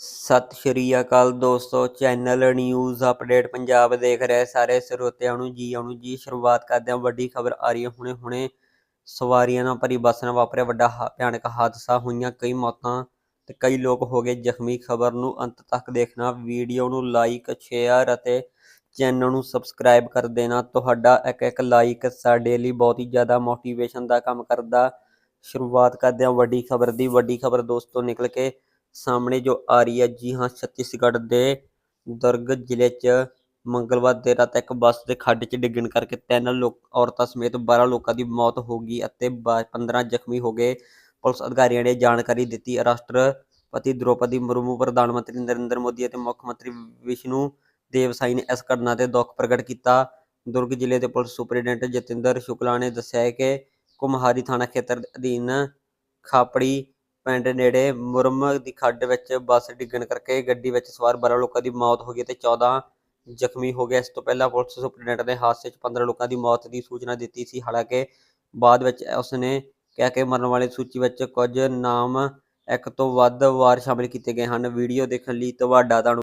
ਸਤਿ ਸ਼੍ਰੀ ਅਕਾਲ ਦੋਸਤੋ, channel news update Punjab ਦੇਖ ਰਹੇ ਸਾਰੇ ਸਰੋਤਿਆਂ ਨੂੰ ਜੀ ਆਉਣ ਜੀ। ਸ਼ੁਰੂਆਤ ਕਰਦੇ ਹਾਂ, ਵੱਡੀ ਖਬਰ ਆ ਰਹੀ ਹੈ। ਹੁਣੇ ਹੁਣੇ ਸਵਾਰੀਆਂ ਨਾਲ ਭਰੀ ਬੱਸ ਨਾਲ ਵਾਪਰਿਆ ਵੱਡਾ ਹਾ- ਭਿਆਨਕ ਹਾਦਸਾ ਹੋਈਆਂ ਕਈ ਮੌਤਾਂ ਤੇ ਕਈ ਲੋਕ ਹੋ ਗਏ ਜ਼ਖਮੀ। ਖਬਰ ਨੂੰ ਅੰਤ ਤੱਕ ਦੇਖਣਾ, ਵੀਡੀਓ ਨੂੰ ਲਾਈਕ, ਸ਼ੇਅਰ ਅਤੇ ਚੈਨਲ ਨੂੰ ਸਬਸਕ੍ਰਾਈਬ ਕਰ ਦੇਣਾ। ਤੁਹਾਡਾ ਇੱਕ ਇੱਕ ਲਾਈਕ ਸਾਡੇ ਲਈ ਬਹੁਤ ਹੀ ਜ਼ਿਆਦਾ ਮੋਟੀਵੇਸ਼ਨ ਦਾ ਕੰਮ ਕਰਦਾ। ਸ਼ੁਰੂਆਤ ਕਰਦੇ ਹਾਂ ਵੱਡੀ ਖਬਰ ਦੀ। ਵੱਡੀ ਖਬਰ ਦੋਸਤੋ ਨਿਕਲ ਕੇ ਸਾਹਮਣੇ ਜੋ ਆ ਰਹੀ ਹੈ ਜੀ ਹਾਂ, ਛੱਤੀਸਗੜ੍ਹ ਦੇ ਦੁਰਗ ਜ਼ਿਲ੍ਹੇ 'ਚ ਮੰਗਲਵਾਰ ਦੇਰ ਰਾਤ ਇੱਕ ਬੱਸ ਦੇ ਖੱਡ 'ਚ ਡਿੱਗਣ ਕਰਕੇ ਤਿੰਨ ਲੋਕ, ਔਰਤਾਂ ਸਮੇਤ 12 ਲੋਕਾਂ ਦੀ ਮੌਤ ਹੋ ਗਈ ਅਤੇ ਬਾ- 15 ਜ਼ਖਮੀ ਹੋ ਗਏ। ਪੁਲਿਸ ਅਧਿਕਾਰੀਆਂ ਨੇ ਜਾਣਕਾਰੀ ਦਿੱਤੀ। ਰਾਸ਼ਟਰਪਤੀ ਦ੍ਰੋਪਦੀ ਮੁਰਮੂ, ਪ੍ਰਧਾਨ ਮੰਤਰੀ ਨਰਿੰਦਰ ਮੋਦੀ ਅਤੇ ਮੁੱਖ ਮੰਤਰੀ ਵਿਸ਼ਨੂੰ ਦੇਵ ਸਾਈ ਨੇ ਇਸ ਘਟਨਾ ਤੇ ਦੁੱਖ ਪ੍ਰਗਟ ਕੀਤਾ। ਦੁਰਗ ਜ਼ਿਲ੍ਹੇ ਦੇ ਪੁਲਿਸ ਸੁਪਰਡੈਂਟ ਜਤਿੰਦਰ ਸ਼ੁਕਲਾ ਨੇ ਦੱਸਿਆ ਹੈ ਕਿ ਕੁਮਹਾਰੀ ਥਾਣਾ ਖੇਤਰ ਦੇ ਅਧੀਨ ਖਾਪੜੀ ਪਿੰਡ ਨੇੜੇ ਮੁਰਮ ਦੀ ਖੱਡ ਵਿੱਚ ਬੱਸ ਡਿੱਗਣ ਕਰਕੇ ਗੱਡੀ ਵਿੱਚ ਸਵਾਰ 12 ਲੋਕਾਂ ਦੀ ਮੌਤ ਹੋ ਗਈ ਤੇ 14 ਜ਼ਖਮੀ ਹੋ ਗਏ। ਇਸ ਤੋਂ ਪਹਿਲਾਂ ਪੁਲਿਸ ਸੁਪਰਡੈਂਟ ਨੇ ਹਾਦਸੇ 'ਚ 15 ਲੋਕਾਂ ਦੀ ਮੌਤ ਦੀ ਸੂਚਨਾ ਦਿੱਤੀ ਸੀ। ਹਾਲਾਂਕਿ ਬਾਅਦ ਵਿੱਚ ਉਸਨੇ ਕਿਹਾ ਕਿ ਮਰਨ ਵਾਲੇ ਸੂਚੀ ਵਿੱਚ ਕੁਝ ਨਾਮ ਇੱਕ ਤੋਂ ਵੱਧ ਵਾਰ ਸ਼ਾਮਿਲ ਕੀਤੇ ਗਏ ਹਨ। ਵੀਡੀਓ ਦੇਖਣ ਲਈ ਤੁਹਾਡਾ ਧੰਨਵਾਦ।